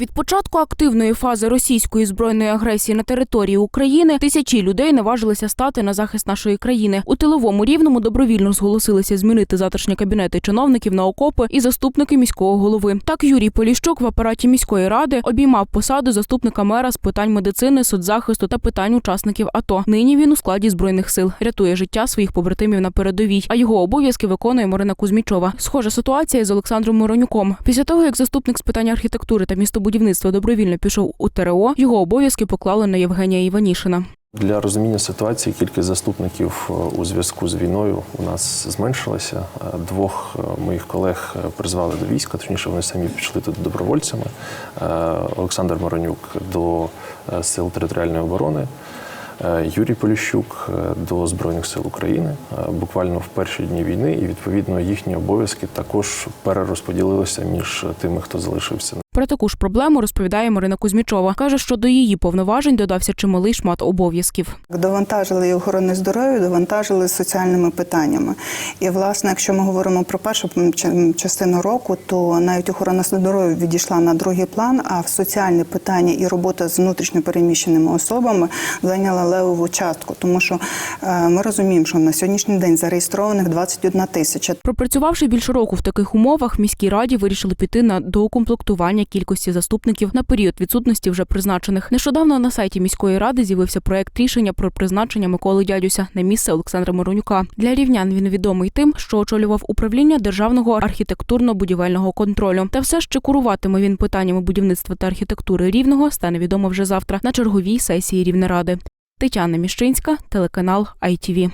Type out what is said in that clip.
Від початку активної фази російської збройної агресії на території України тисячі людей наважилися стати на захист нашої країни. У тиловому рівному добровільно зголосилися змінити затишні кабінети чиновників на окопи і заступники міського голови. Так Юрій Поліщук в апараті міської ради обіймав посаду заступника мера з питань медицини, соцзахисту та питань учасників АТО. Нині він у складі збройних сил рятує життя своїх побратимів на передовій. А його обов'язки виконує Марина Кузьмічова. Схожа ситуація з Олександром Моронюком. Після того, як заступник з питань архітектури та містобудівництва добровільно пішов у ТРО, його обов'язки поклали на Євгенія Іванішина. Для розуміння ситуації кількість заступників е, у зв'язку з війною у нас зменшилася. Е, Двох е, моїх колег призвали до війська, точніше вони самі пішли туди добровольцями. Олександр Моронюк до сил територіальної оборони. Юрій Поліщук до Збройних сил України буквально в перші дні війни, і відповідно їхні обов'язки також перерозподілилися між тими, хто залишився Про таку ж проблему розповідає Марина Кузьмічова. каже, що до її повноважень додався чималий шмат обов'язків. Довантажили і охорони здоров'я, довантажили соціальними питаннями. І власне, якщо ми говоримо про першу частину року, то навіть охорона здоров'я відійшла на другий план, а в соціальні питання і робота з внутрішньо переміщеними особами зайняла левову частку, тому що е, ми розуміємо, що на сьогоднішній день зареєстрованих 21 тисяча. Пропрацювавши більше року в таких умовах, в міській раді вирішили піти на доукомплектування кількості заступників на період відсутності вже призначених. Нещодавно на сайті міської ради з'явився проект рішення про призначення Миколи Дядюся на місце Олександра Моронюка. Для рівнян він відомий тим, що очолював управління державного архітектурно-будівельного контролю. Та все ще куруватиме він питаннями будівництва та архітектури рівного стане відомо вже завтра на черговій сесії Рівнеради. Тетяна Міщинська, телеканал ITV.